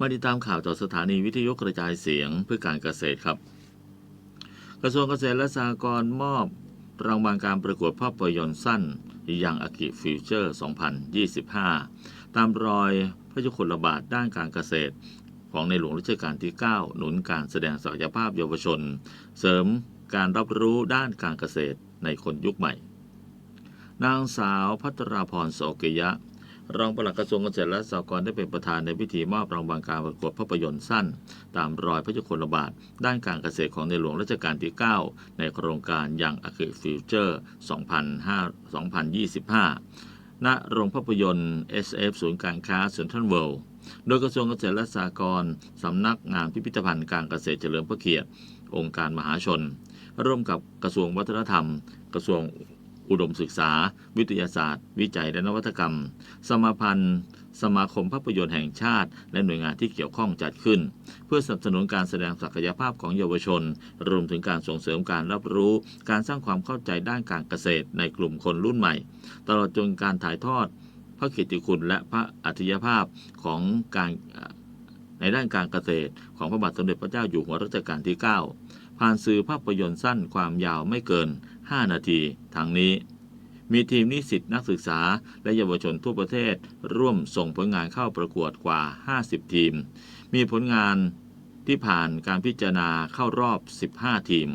มาติดตามข่าวจากสถานีวิทยุกระจายเสียงเพื่อการเกษตรครับ กระทรวงเกษตรและสหกรณ์มอบรางวัลการประกวดภาพยนตร์สั้นยังอากิฟิวเจอร์ 2025 ตามรอยพระยุคลบาทด้านการเกษตร ของในหลวงรัชกาลที่ 9 หนุนการแสดงศักยภาพเยาวชน เสริมการรับรู้ด้านการเกษตรในคนยุคใหม่ นางสาวพัทราพรโสกยะ รองปลัดกระทรวงเกษตรและสหกรณ์ได้เป็นประธานในพิธีมอบรางวัลการประกวดภาพยนตร์สั้น ตามรอยพระยุคลบาท ด้านการเกษตรของในหลวงรัชกาลที่ 9 ในโครงการยังอ g ิฟิวเจอร์2025 ณ โรงภาพยนตร์ SF ศูนย์การค้าเซ็นทรัลเวิลด์โดยกระทรวงเกษตรและสหกรณ์สำนักงานพิพิธภัณฑ์การเกษตรเฉลิมพระเกียรติ องค์การมหาชน ร่วมกับกระทรวงวัฒนธรรม กระทรวง อุดมศึกษา วิทยาศาสตร์ วิจัยและนวัตกรรม สมาพันธ์ สมาคมภาพยนตร์แห่งชาติ และหน่วยงานที่เกี่ยวข้องจัดขึ้น เพื่อสนับสนุนการแสดงศักยภาพของเยาวชน รวมถึงการส่งเสริมการรับรู้ การสร้างความเข้าใจด้านการเกษตรในกลุ่มคนรุ่นใหม่ ตลอดจนการถ่ายทอด พระเกียรติคุณและพระอัจฉริยภาพของการในด้านการเกษตร ของพระบาทสมเด็จพระเจ้าอยู่หัวรัชกาลที่ 9 ผ่านสื่อภาพยนตร์สั้นความยาวไม่เกิน 5 นาทีทางนี้ มีทีมนิสิตนักศึกษาและเยาวชนทั่วประเทศร่วมส่งผลงานเข้าประกวดกว่า 50 ทีม มีผลงานที่ผ่านการพิจารณาเข้ารอบ 15 ทีม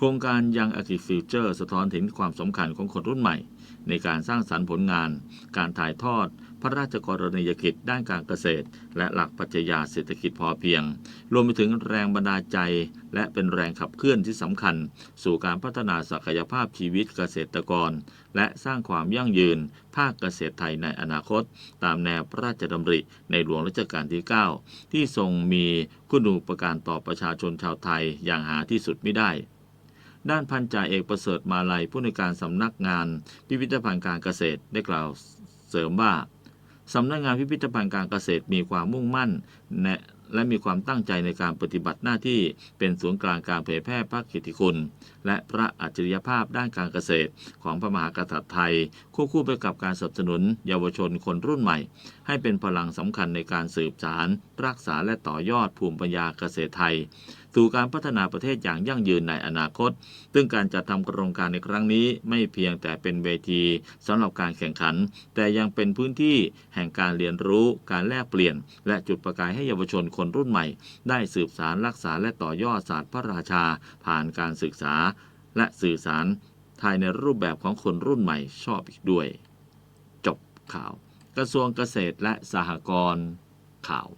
โครงการยังอ g ิฟิวเจอร์สะท้อนถึงความสำคัญของคนรุ่นใหม่ ในการสร้างสรรค์ผลงาน การถ่ายทอด พระราชกรณียกิจด้านการเกษตร และหลักปรัชญาเศรษฐกิจพอเพียง รวมไปถึงแรงบันดาลใจ และเป็นแรงขับเคลื่อนที่สำคัญ สู่การพัฒนาศักยภาพชีวิตเกษตรกร และสร้างความยั่งยืน ภาคเกษตรไทยในอนาคต ตามแนวพระราชดำริในหลวงรัชกาลที่ 9 ที่ทรงมีคุณูปการต่อประชาชนชาวไทยอย่างหาที่สุดไม่ได้ ด้านพันจ่าเอกประเสริฐมาลัยผู้ในวยการสำนักงานพิพิธภัณฑ์การเกษตรได้กล่าวเสริมว่าสำนักงานพิพิธภัณฑ์การเกษตรมีความมุ่งมั่นแนะและมีความตั้งใจในการปฏิบัติหน้าที่เป็นศูนย์กลางการเผยแพร่พระกิตติคุณ และพระอัจฉริยภาพด้านการเกษตรของพระมหากษัตริย์ไทย ควบคู่ไปกับการสนับสนุนเยาวชนคนรุ่นใหม่ ให้เป็นพลังสำคัญในการสืบสาร รักษาและต่อยอดภูมิปัญญาเกษตรไทย สู่การพัฒนาประเทศอย่างยั่งยืนในอนาคต ซึ่งการจัดทำโครงการในครั้งนี้ไม่เพียงแต่เป็นเวทีสำหรับการแข่งขัน แต่ยังเป็นพื้นที่แห่งการเรียนรู้ การแลกเปลี่ยน และจุดประกายให้เยาวชนคนรุ่นใหม่ ได้สืบสารรักษาและต่อยอดศาสตร์พระราชา ผ่านการศึกษา และสื่อสารภายในรูปแบบของคนรุ่นใหม่ชอบอีกด้วย จบข่าว กระทรวงเกษตรและสหกรณ์ข่าว